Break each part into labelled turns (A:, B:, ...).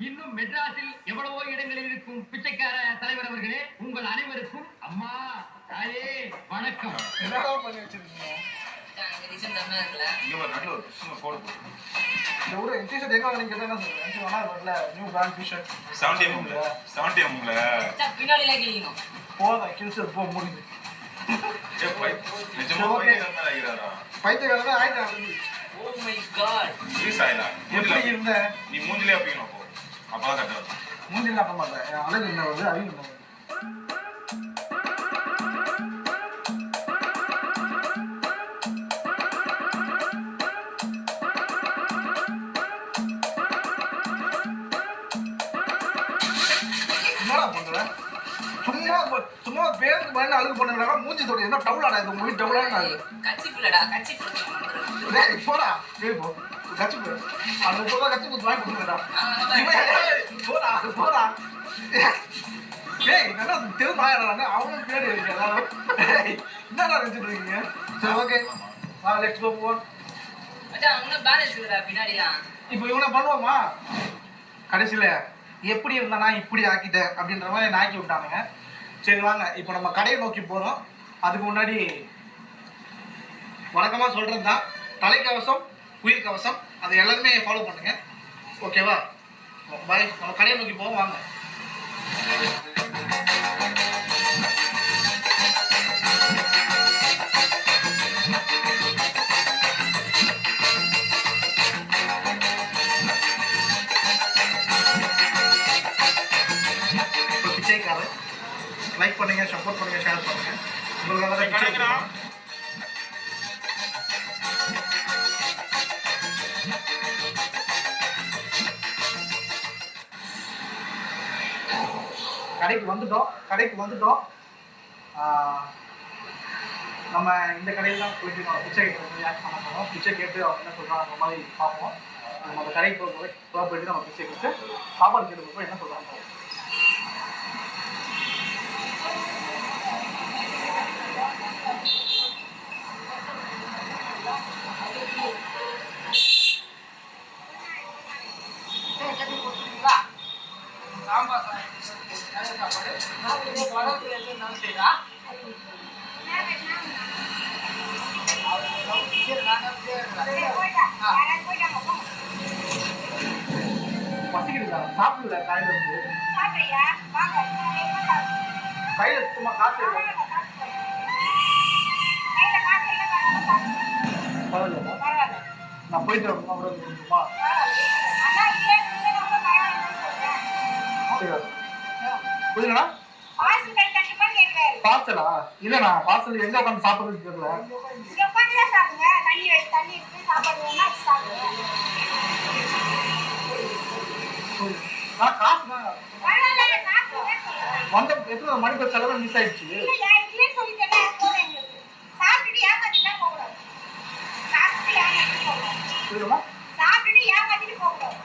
A: இன்னும் மெட்ராஸில் எவ்வளவோ இடங்களில் இருக்கும் பிச்சைக்கார தலைவர் அவர்களே உங்கள் அனைவருக்கும் அம்மா தாயே வணக்கம்.
B: பைத்தியக்காரன் ஆயிட்டான்
C: ஓ மை காட்
D: யூஸ் ஆயிலா
B: எப்படி இருந்த
D: நீ மூஞ்சிலே அப்பீங்க அப்போ அப்பதான் கரெக்டா இருக்கும்
B: மூஞ்சில் காட்ட மாட்டேன் அழகு என்ன வருது அறிவு என்ன சும்மா பேருக்கு பயந்து அழுகு மூஞ்சி தொடு என்ன டவுலாடா இது உங்களுக்கு டவுலாடா
C: கச்சி பிள்ளடா கச்சி பிள்ளை
B: போடா போ கச்சி போ அந்த போதா கச்சி போ வாங்கி கொடுங்கடா போடா போடா. டேய் என்னடா தெரு நாயடா அவனும் பேர் இருக்கா டேய் என்னடா நினைச்சிட்டு இருக்கீங்க? சரி ஓகே. வா லெட்ஸ் கோ போவோம்.
C: மச்சான் இன்னும் பேலன்ஸ் இருக்குடா பின்னாடிலாம்.
B: இப்போ இவனை பண்ணுவோமா? கடைசியில் எப்படி இருந்தானா இப்படி ஆக்கிட்டேன் அப்படின்ற மாதிரி நாக்கி விட்டானுங்க. சரி வாங்க. இப்போ நம்ம கடையை நோக்கி போகிறோம் அதுக்கு முன்னாடி வழக்கமாக சொல்கிறது தான் தலைக்கவசம் உயிர் கவசம் அது எல்லாருமே ஃபாலோ பண்ணுங்க. ஓகேவா பாய் நம்ம கடையை நோக்கி போவோம் வாங்க. பிச்சைக்காரர் லைக் பண்ணுங்க சப்போர்ட் பண்ணுங்க ஷேர் பண்ணுங்க. உங்களுக்காக தான் கடைக்கு வந்துட்டோம் கடைக்கு வந்துட்டோம். நம்ம இந்த கடையில் தான் போயிட்டு நம்ம பிச்சை கேட்டு வந்து பண்ண போகிறோம் பிச்சை கேட்டு அவங்க என்ன சொல்கிறாங்க அந்த மாதிரி பார்ப்போம். நம்ம அந்த கடைக்கு போய் போய் போயிட்டு நம்ம பிச்சை கேட்டு சாப்பாடு கேட்டு போய் என்ன சொல்கிறாங்க பசிக்குதுடா சாப்பிடுல காலையில இருந்து கையில சுத்தமா காசு பரவாயில்ல. நான் போயிட்டு வரணுமா கூட கொஞ்சமா புரியுதுங்களா? பார்சலா இல்லண்ணா பார்சல் எங்க உட்காந்து சாப்பிடுறது தெரியல. வந்த எத்தனை மணிக்கு செலவு மிஸ் ஆயிடுச்சு?
E: சாப்பிட்டுட்டு ஏமாத்திட்டு போகணும்.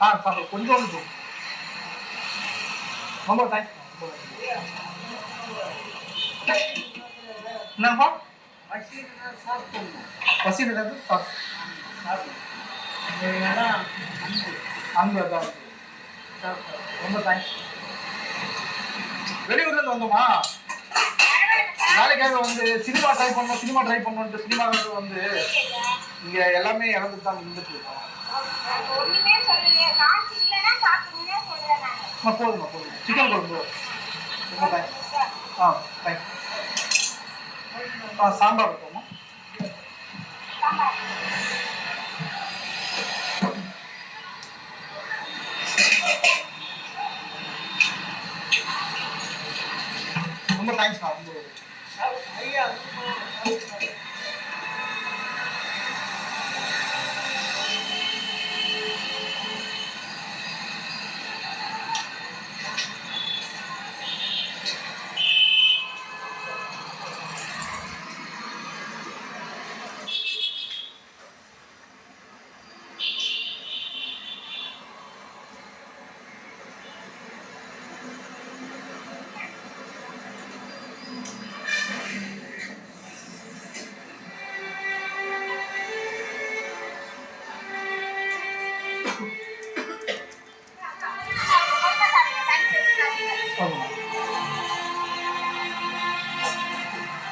B: ஆ சார் கொஞ்சம் ரொம்ப தேங்க்ஸ் என்னப்பா பசி என்னது அங்கே ரொம்ப தேங்க்ஸ் வெளியூர்ல இருந்து வந்தோமா வேலைக்காக வந்து சினிமா ட்ரை பண்ணோம் சினிமா ட்ரை பண்ணோம்ட்டு சினிமா வந்து இங்க எல்லாமே இறந்துட்டு தான் இருந்துட்டு இருக்கோம்
E: நான்
B: போதும் சிக்கன் குழம்பு ரொம்ப தேங்க்ஸ் ஆ தேங்க்ஸ் ஆ சாம்பார் ரொம்ப தேங்க்ஸ் ரொம்ப